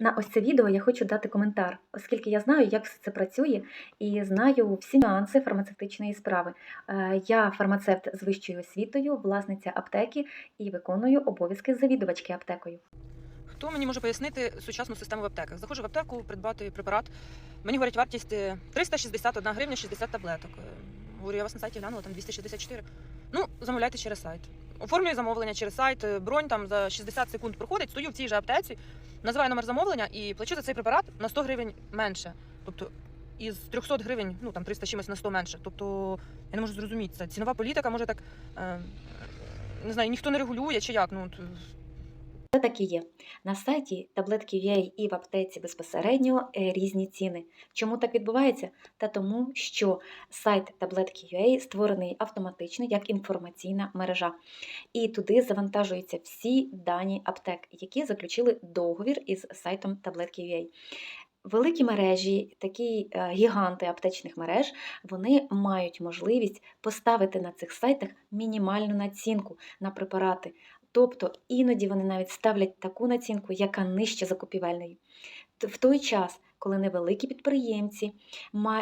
На ось це відео я хочу дати коментар, оскільки я знаю, як все це працює, і знаю всі нюанси фармацевтичної справи. Е, Я фармацевт з вищою освітою, власниця аптеки і виконую обов'язки завідувачки аптекою. Хто мені може пояснити сучасну систему в аптеках? Заходжу в аптеку придбати препарат. Мені говорять вартість е, 361 гривня 60 таблеток. Говорю, я вас на сайті глянула, там 264. Ну, замовляйте через сайт. Оформлюю замовлення через сайт, е, бронь там за 60 секунд проходить, стою в цій же аптеці, називаю номер замовлення і плачу за цей препарат на 100 гривень менше. Тобто із 300 гривень, ну там 300 чимось на 100 менше. Тобто я не можу зрозуміти, це цінова політика може так. Е, не знаю, ніхто не регулює чи як. Ну, Це так і є. На сайті таблетки.ua і в аптеці безпосередньо е, різні ціни. Чому так відбувається? Та тому, що сайт таблетки.ua створений автоматично як інформаційна мережа. І туди завантажуються всі дані аптек, які заключили договір із сайтом таблетки.ua. Великі мережі, такі е, гіганти аптечних мереж, вони мають можливість поставити на цих сайтах мінімальну націнку на препарати. Тобто іноді вони навіть ставлять таку націнку, яка нижче закупівельної. В той час, коли невеликі підприємці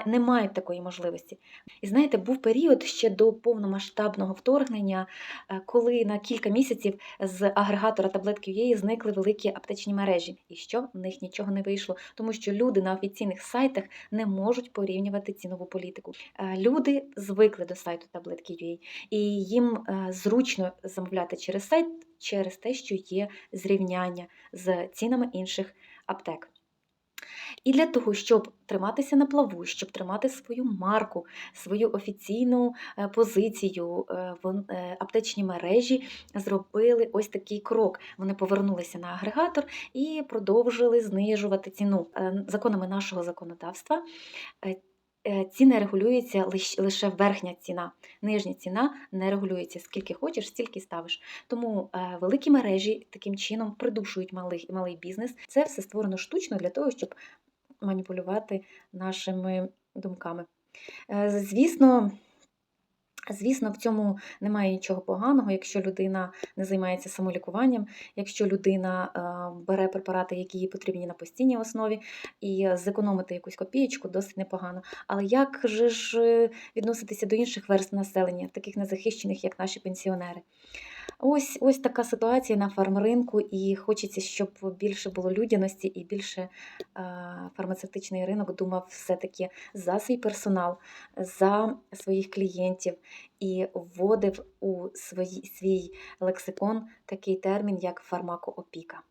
не мають такої можливості. І знаєте, був період ще до повномасштабного вторгнення, е, коли на кілька місяців з агрегатора таблетки Єї зникли великі аптечні мережі. І що в них нічого не вийшло, тому що люди на офіційних сайтах не можуть порівнювати цінову політику. Е, Люди звикли до сайту таблетки UA, і їм е, зручно замовляти через сайт через те, що є зрівняння з цінами інших аптек. І для того, щоб триматися на плаву, щоб тримати свою марку, свою офіційну е, позицію, е, вон- е, аптечні мережі зробили ось такий крок. Вони повернулися на агрегатор і продовжили знижувати ціну. Законами нашого законодавства ціни регулюються лише верхня ціна. Нижня ціна не регулюється. Скільки хочеш, стільки ставиш. Тому великі мережі таким чином придушують малий, малий бізнес. Це все створено штучно для того, щоб маніпулювати нашими думками. Е, Звісно, звісно, в цьому немає нічого поганого, якщо людина не займається самолікуванням, якщо людина е, бере препарати, які їй потрібні на постійній основі, і зекономити якусь копієчку досить непогано. Але як же ж е, відноситися до інших верств населення, таких незахищених, як наші пенсіонери? Ось, ось така ситуація на фармринку, і хочеться, щоб більше було людяності і більше фармацевтичний ринок думав все-таки за свій персонал, за своїх клієнтів і вводив у свої, свій лексикон такий термін, як фармакоопіка.